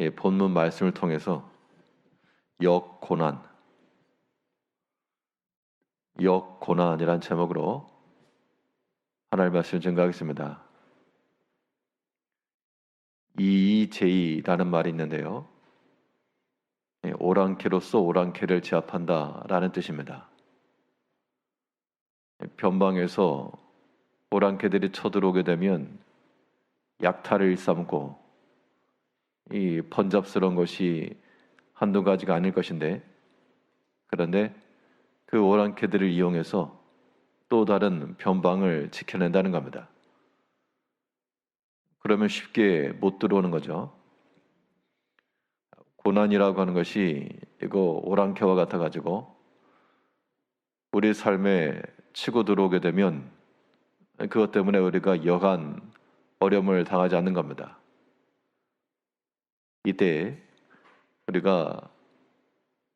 예, 본문 말씀을 통해서 역 고난, 역 고난이란 제목으로 하나님 말씀을 증거하겠습니다. 이제이라는 말이 있는데요. 예, 오랑캐로서 오랑캐를 제압한다라는 뜻입니다. 예, 변방에서 오랑캐들이 쳐들어오게 되면 약탈을 일삼고 이 번잡스러운 것이 한두 가지가 아닐 것인데 그런데 그 오랑캐들을 이용해서 또 다른 변방을 지켜낸다는 겁니다. 그러면 쉽게 못 들어오는 거죠. 고난이라고 하는 것이 이거 오랑캐와 같아 가지고 우리 삶에 치고 들어오게 되면 그것 때문에 우리가 여간 어려움을 당하지 않는 겁니다. 이때 우리가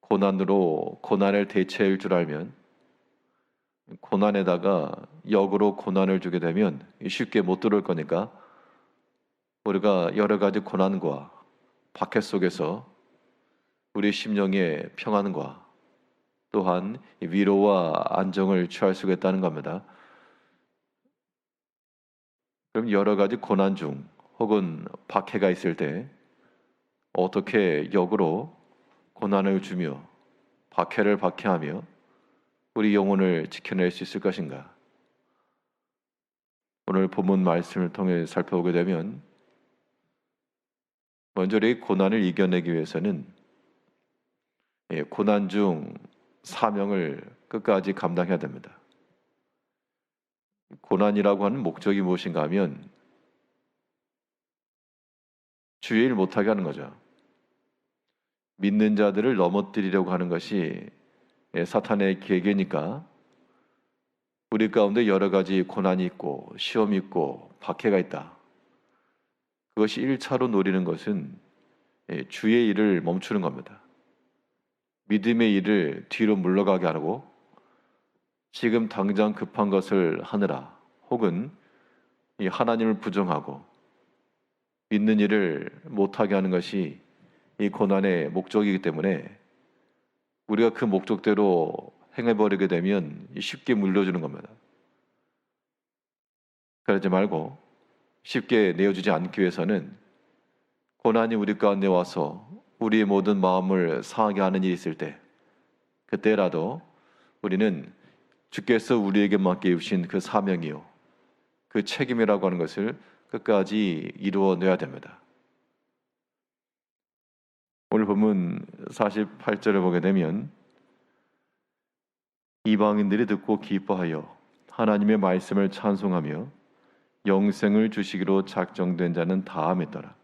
고난으로 고난을 대체할 줄 알면 고난에다가 역으로 고난을 주게 되면 쉽게 못 들어올 거니까 우리가 여러 가지 고난과 박해 속에서 우리 심령의 평안과 또한 위로와 안정을 취할 수가 있다는 겁니다. 그럼 여러 가지 고난 중 혹은 박해가 있을 때 어떻게 역으로 고난을 주며 박해를 박해하며 우리 영혼을 지켜낼 수 있을 것인가? 오늘 본문 말씀을 통해 살펴보게 되면 먼저 이 고난을 이겨내기 위해서는 예, 고난 중 사명을 끝까지 감당해야 됩니다. 고난이라고 하는 목적이 무엇인가 하면 주의 일 못하게 하는 거죠. 믿는 자들을 넘어뜨리려고 하는 것이 예, 사탄의 계획이니까 우리 가운데 여러 가지 고난이 있고 시험이 있고 박해가 있다. 그것이 1차로 노리는 것은 예, 주의 일을 멈추는 겁니다. 믿음의 일을 뒤로 물러가게 하고 지금 당장 급한 것을 하느라 혹은 하나님을 부정하고 믿는 일을 못하게 하는 것이 이 고난의 목적이기 때문에 우리가 그 목적대로 행해버리게 되면 쉽게 물려주는 겁니다. 그러지 말고 쉽게 내어주지 않기 위해서는 고난이 우리 가운데 와서 우리의 모든 마음을 상하게 하는 일이 있을 때 그때라도 우리는 주께서 우리에게 맡겨주신 그 사명이요 그 책임이라고 하는 것을 끝까지 이루어 내야 됩니다. 본문 48절을 보게 되면 이방인들이 듣고 기뻐하여 하나님의 말씀을 찬송하며 영생을 주시기로 작정된 자는 다 믿더라.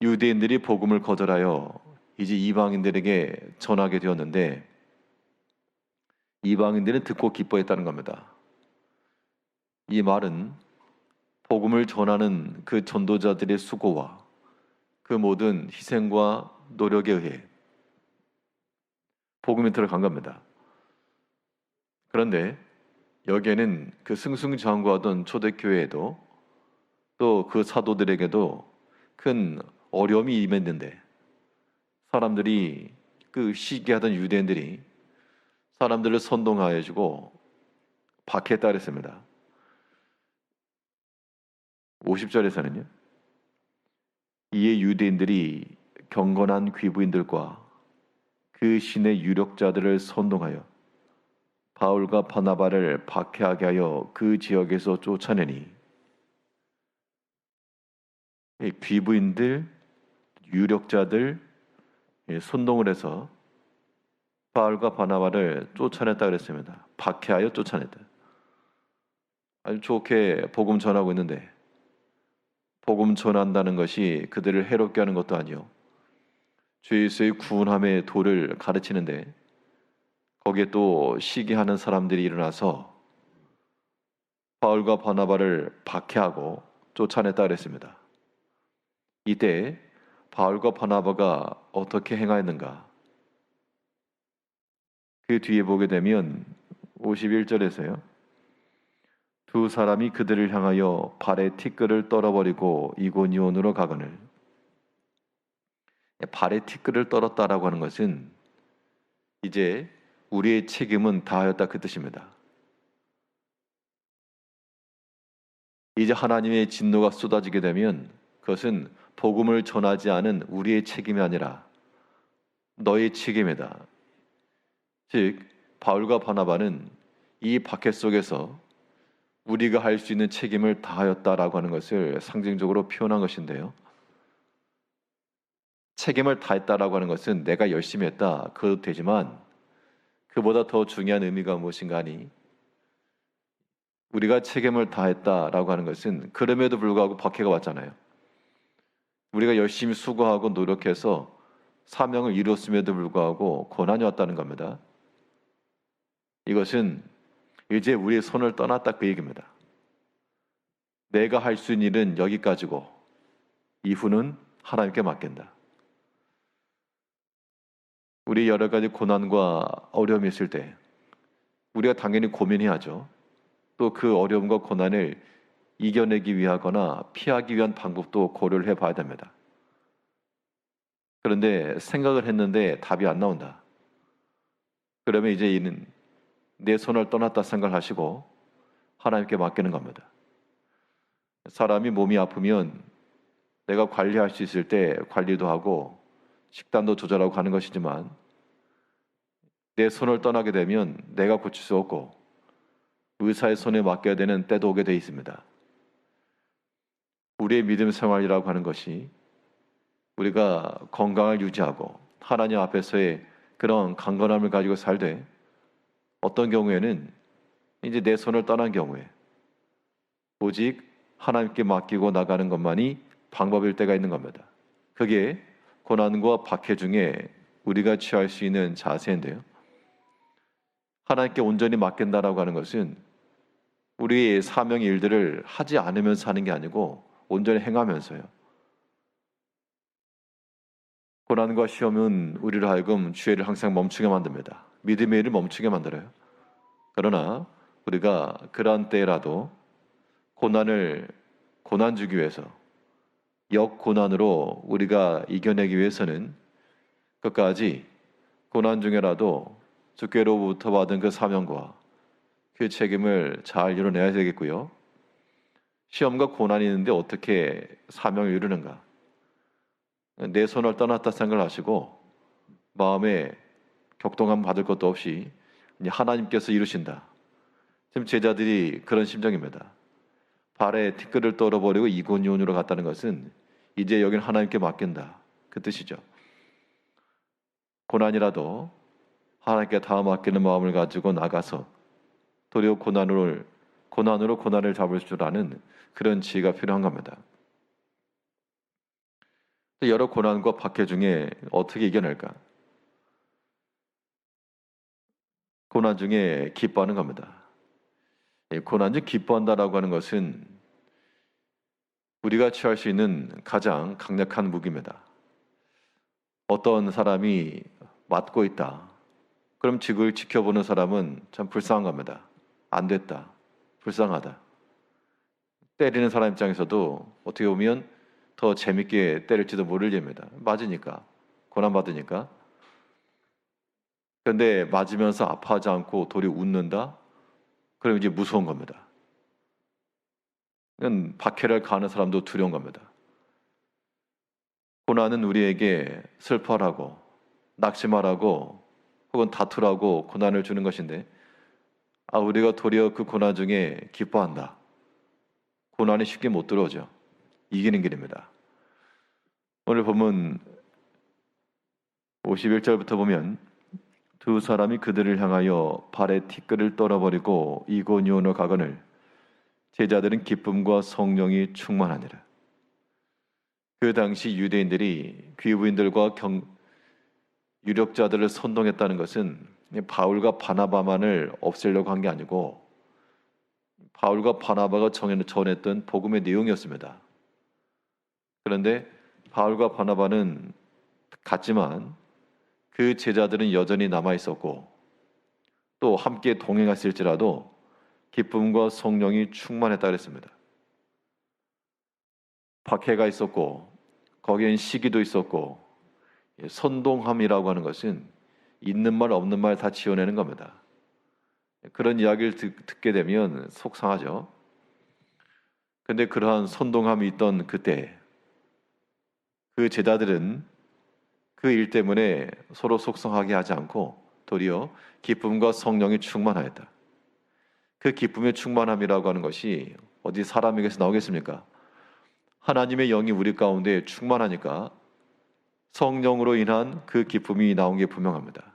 유대인들이 복음을 거절하여 이제 이방인들에게 전하게 되었는데 이방인들은 듣고 기뻐했다는 겁니다. 이 말은 복음을 전하는 그 전도자들의 수고와 그 모든 희생과 노력에 의해 복음이 들어간 겁니다. 그런데 여기에는 그 승승장구하던 초대교회에도 또 그 사도들에게도 큰 어려움이 임했는데 사람들이 그 시기하던 유대인들이 사람들을 선동하여 주고 박해했다 그랬습니다. 50절에서는요. 이에 유대인들이 경건한 귀부인들과 그 신의 유력자들을 선동하여 바울과 바나바를 박해하게 하여 그 지역에서 쫓아내니 귀부인들, 유력자들 선동을 해서 바울과 바나바를 쫓아냈다 그랬습니다. 박해하여 쫓아냈다. 아주 좋게 복음 전하고 있는데 복음 전한다는 것이 그들을 해롭게 하는 것도 아니요. 주 예수의 구원함의 도를 가르치는데 거기에 또 시기하는 사람들이 일어나서 바울과 바나바를 박해하고 쫓아냈다 그랬습니다. 이때 바울과 바나바가 어떻게 행하였는가? 그 뒤에 보게 되면 51절에서요. 두 사람이 그들을 향하여 발에 티끌을 떨어버리고 이고니온으로 가거늘 발에 티끌을 떨었다라고 하는 것은 이제 우리의 책임은 다하였다 그 뜻입니다. 이제 하나님의 진노가 쏟아지게 되면 그것은 복음을 전하지 않은 우리의 책임이 아니라 너의 책임이다. 즉 바울과 바나바는 이 박해 속에서 우리가 할 수 있는 책임을 다하였다라고 하는 것을 상징적으로 표현한 것인데요. 책임을 다했다라고 하는 것은 내가 열심히 했다 그것도 되지만 그보다 더 중요한 의미가 무엇인가 하니 우리가 책임을 다했다라고 하는 것은 그럼에도 불구하고 박해가 왔잖아요. 우리가 열심히 수고하고 노력해서 사명을 이루었음에도 불구하고 고난이 왔다는 겁니다. 이것은 이제 우리의 손을 떠났다 그 얘기입니다. 내가 할 수 있는 일은 여기까지고 이후는 하나님께 맡긴다. 우리 여러 가지 고난과 어려움이 있을 때 우리가 당연히 고민해야죠. 또 그 어려움과 고난을 이겨내기 위하거나 피하기 위한 방법도 고려를 해봐야 됩니다. 그런데 생각을 했는데 답이 안 나온다. 그러면 이제 이는 내 손을 떠났다 생각하시고 하나님께 맡기는 겁니다. 사람이 몸이 아프면 내가 관리할 수 있을 때 관리도 하고 식단도 조절하고 가는 것이지만 내 손을 떠나게 되면 내가 고칠 수 없고 의사의 손에 맡겨야 되는 때도 오게 돼 있습니다. 우리의 믿음 생활이라고 하는 것이 우리가 건강을 유지하고 하나님 앞에서의 그런 강건함을 가지고 살되 어떤 경우에는 이제 내 손을 떠난 경우에 오직 하나님께 맡기고 나가는 것만이 방법일 때가 있는 겁니다. 그게 고난과 박해 중에 우리가 취할 수 있는 자세인데요. 하나님께 온전히 맡긴다라고 하는 것은 우리의 사명의 일들을 하지 않으면서 사는 게 아니고 온전히 행하면서요. 고난과 시험은 우리를 하여금 주의를 항상 멈추게 만듭니다. 믿음의 일을 멈추게 만들어요. 그러나 우리가 그러한 때라도 고난을 고난 주기 위해서 역 고난으로 우리가 이겨내기 위해서는 끝까지 고난 중에라도 주께로부터 받은 그 사명과 그 책임을 잘 이뤄내야 되겠고요. 시험과 고난이 있는데 어떻게 사명을 이루는가? 내 손을 떠났다 생각하시고 마음에 격동감 받을 것도 없이 하나님께서 이루신다. 지금 제자들이 그런 심정입니다. 발에 티끌을 떨어버리고 이곤이온으로 갔다는 것은 이제 여기는 하나님께 맡긴다. 그 뜻이죠. 고난이라도 하나님께 다 맡기는 마음을 가지고 나가서 도리어 고난을 고난으로 고난을 잡을 줄 아는 그런 지혜가 필요한 겁니다. 여러 고난과 박해 중에 어떻게 이겨낼까? 고난 중에 기뻐하는 겁니다. 고난 중 기뻐한다라고 하는 것은 우리가 취할 수 있는 가장 강력한 무기입니다. 어떤 사람이 맞고 있다. 그럼 지구를 지켜보는 사람은 참 불쌍한 겁니다. 안 됐다. 불쌍하다. 때리는 사람 입장에서도 어떻게 보면 더 재밌게 때릴지도 모를 일입니다. 맞으니까. 고난 받으니까. 그런데 맞으면서 아파하지 않고 돌이 웃는다? 그럼 이제 무서운 겁니다. 이건 박해를 가는 사람도 두려운 겁니다. 고난은 우리에게 슬퍼하라고, 낙심하라고, 혹은 다투라고 고난을 주는 것인데, 아, 우리가 도리어 그 고난 중에 기뻐한다. 고난이 쉽게 못 들어오죠. 이기는 길입니다. 오늘 보면 51절부터 보면 두 사람이 그들을 향하여 발에 티끌을 떨어버리고 이고니온으로 가거늘 제자들은 기쁨과 성령이 충만하니라. 그 당시 유대인들이 귀부인들과 경, 유력자들을 선동했다는 것은 바울과 바나바만을 없애려고 한 게 아니고 바울과 바나바가 전했던 복음의 내용이었습니다. 그런데 바울과 바나바는 갔지만 그 제자들은 여전히 남아 있었고 또 함께 동행했을지라도 기쁨과 성령이 충만했다 그랬습니다. 박해가 있었고 거기엔 시기도 있었고 예, 선동함이라고 하는 것은 있는 말 없는 말 다 지어내는 겁니다. 그런 이야기를 듣, 듣게 되면 속상하죠. 근데 그러한 선동함이 있던 그때 그 제자들은 그 일 때문에 서로 속상하게 하지 않고 도리어 기쁨과 성령이 충만하였다. 그 기쁨의 충만함이라고 하는 것이 어디 사람에게서 나오겠습니까? 하나님의 영이 우리 가운데 충만하니까 성령으로 인한 그 기쁨이 나온 게 분명합니다.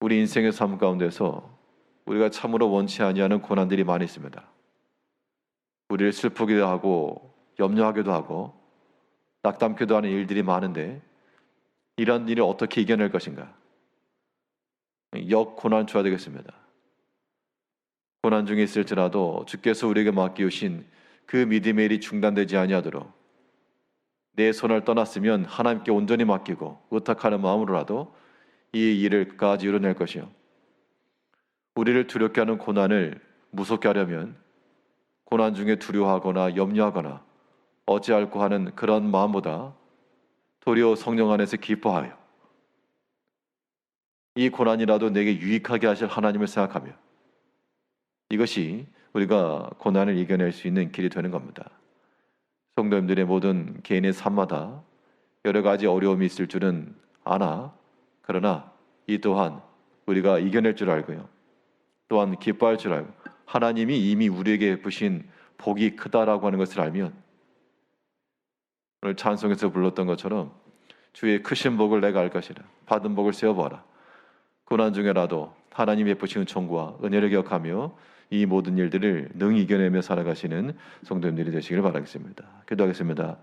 우리 인생의 삶 가운데서 우리가 참으로 원치 아니하는 고난들이 많이 있습니다. 우리를 슬프기도 하고 염려하기도 하고 낙담케도 하는 일들이 많은데 이런 일을 어떻게 이겨낼 것인가? 역 고난 줘야 되겠습니다. 고난 중에 있을지라도 주께서 우리에게 맡기우신 그 믿음의 일이 중단되지 아니하도록 내 손을 떠났으면 하나님께 온전히 맡기고 의탁하는 마음으로라도 이 일을 끝까지 이뤄낼 것이요. 우리를 두렵게 하는 고난을 무섭게 하려면 고난 중에 두려워하거나 염려하거나 어찌할꼬 하는 그런 마음보다 도리어 성령 안에서 기뻐하여 이 고난이라도 내게 유익하게 하실 하나님을 생각하며 이것이 우리가 고난을 이겨낼 수 있는 길이 되는 겁니다. 성도님들의 모든 개인의 삶마다 여러 가지 어려움이 있을 줄은 아나 그러나 이 또한 우리가 이겨낼 줄 알고요. 또한 기뻐할 줄 알고 하나님이 이미 우리에게 부신 복이 크다라고 하는 것을 알면 오늘 찬송에서 불렀던 것처럼 주의 크신 복을 내가 알 것이라 받은 복을 세어보아라 고난 중에라도 하나님 베푸시는 총과 은혜를 기억하며 이 모든 일들을 능히 이겨내며 살아가시는 성도님들이 되시길 바라겠습니다. 기도하겠습니다.